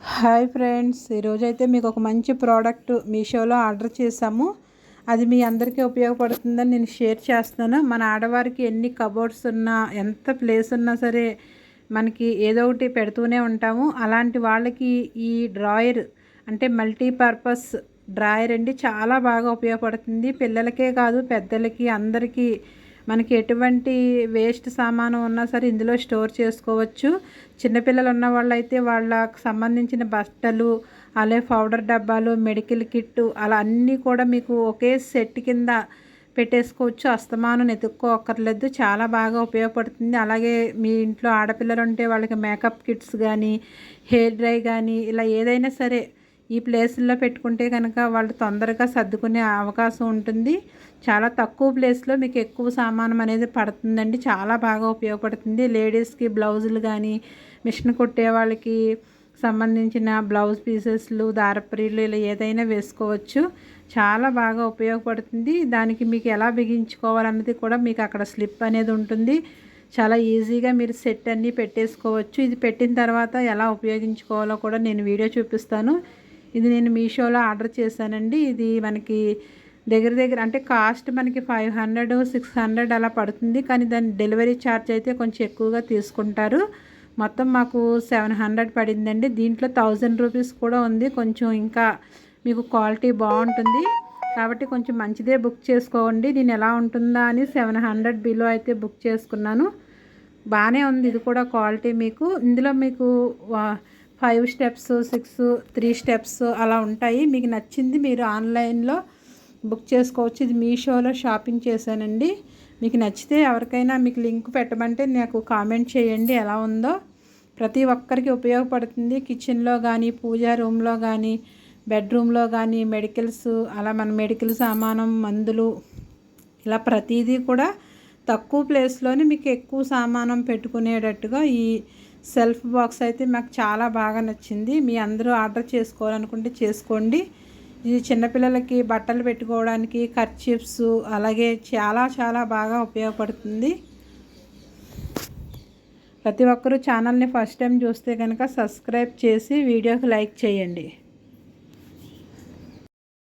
Hi friends ఈరోజైతే మీకు ఒక మంచి ప్రోడక్ట్ మీషోలో ఆర్డర్ చేశాము. అది మీ అందరికీ ఉపయోగపడుతుందని నేను షేర్ చేస్తున్నాను. మన ఆడవారికి ఎన్ని కబోర్డ్స్ ఉన్నా ఎంత ప్లేస్ ఉన్నా సరే మనకి ఏదో ఒకటి పెడుతూనే ఉంటాము. అలాంటి వాళ్ళకి ఈ డ్రాయర్ అంటే మల్టీపర్పస్ డ్రాయర్ అండి చాలా బాగా ఉపయోగపడుతుంది. పిల్లలకే కాదు పెద్దలకి అందరికీ మనకి ఎటువంటి వేస్ట్ సామాను ఉన్నా సరే ఇందులో స్టోర్ చేసుకోవచ్చు. చిన్నపిల్లలు ఉన్న వాళ్ళైతే వాళ్ళకు సంబంధించిన బట్టలు అలాగే పౌడర్ డబ్బాలు మెడికల్ కిట్టు అలా అన్నీ కూడా మీకు ఒకే సెట్ కింద పెట్టేసుకోవచ్చు. అస్తమానం ఎత్తుక్కోక్కర్లేదు. చాలా బాగా ఉపయోగపడుతుంది. అలాగే మీ ఇంట్లో ఆడపిల్లలు ఉంటే వాళ్ళకి మేకప్ కిట్స్ కానీ హెయిర్ డ్రై కానీ ఇలా ఏదైనా సరే ఈ ప్లేసుల్లో పెట్టుకుంటే కనుక వాళ్ళు తొందరగా సర్దుకునే అవకాశం ఉంటుంది. చాలా తక్కువ ప్లేస్లో మీకు ఎక్కువ సామానం అనేది పడుతుందండి. చాలా బాగా ఉపయోగపడుతుంది. లేడీస్కి బ్లౌజులు కానీ మిషన్ కుట్టే వాళ్ళకి సంబంధించిన బ్లౌజ్ పీసెస్లు దారప్రీలు ఇలా ఏదైనా వేసుకోవచ్చు. చాలా బాగా ఉపయోగపడుతుంది. దానికి మీకు ఎలా బిగించుకోవాలన్నది కూడా మీకు అక్కడ స్లిప్ అనేది ఉంటుంది. చాలా ఈజీగా మీరు సెట్ అన్నీ పెట్టేసుకోవచ్చు. ఇది పెట్టిన తర్వాత ఎలా ఉపయోగించుకోవాలో కూడా నేను వీడియో చూపిస్తాను. ఇది నేను మీషోలో ఆర్డర్ చేశానండి. ఇది మనకి దగ్గర దగ్గర అంటే కాస్ట్ మనకి ఫైవ్ హండ్రెడ్ సిక్స్ హండ్రెడ్ అలా పడుతుంది. కానీ దాని డెలివరీ ఛార్జ్ అయితే కొంచెం ఎక్కువగా తీసుకుంటారు. మొత్తం మాకు సెవెన్ హండ్రెడ్ పడిందండి. దీంట్లో థౌజండ్ రూపీస్ కూడా ఉంది. కొంచెం ఇంకా మీకు క్వాలిటీ బాగుంటుంది. కాబట్టి కొంచెం మంచిదే బుక్ చేసుకోండి. నేను ఎలా ఉంటుందా అని సెవెన్ హండ్రెడ్ బిలో అయితే బుక్ చేసుకున్నాను. బాగానే ఉంది. ఇది కూడా క్వాలిటీ మీకు. ఇందులో మీకు five steps six three steps అలా ఉంటాయి. మీకు నచ్చింది మీరు ఆన్లైన్లో బుక్ చేసుకోవచ్చు. ఇది మీషోలో షాపింగ్ చేశానండి. మీకు నచ్చితే ఎవరికైనా మీకు లింక్ పెట్టమంటే నాకు కామెంట్ చేయండి. ఎలా ఉందో ప్రతి ఒక్కరికి ఉపయోగపడుతుంది. కిచెన్లో కానీ పూజా రూమ్లో కానీ బెడ్రూమ్లో కానీ మెడికల్స్ అలా మన మెడికల్ సామానం మందులు ఇలా ప్రతిదీ కూడా తక్కువ ప్లేస్లోనే మీకు ఎక్కువ సామానం పెట్టుకునేటట్టుగా ఈ సెల్ఫ్ బాక్స్ అయితే మాకు చాలా బాగా నచ్చింది. మీ అందరూ ఆర్డర్ చేసుకోవాలనుకుంటే చేసుకోండి. ఇది చిన్నపిల్లలకి బట్టలు పెట్టుకోవడానికి కర్చిప్స్ అలాగే చాలా చాలా బాగా ఉపయోగపడుతుంది. ప్రతి ఒక్కరూ ఛానల్ని ఫస్ట్ టైం చూస్తే కనుక సబ్స్క్రైబ్ చేసి వీడియోకి లైక్ చేయండి.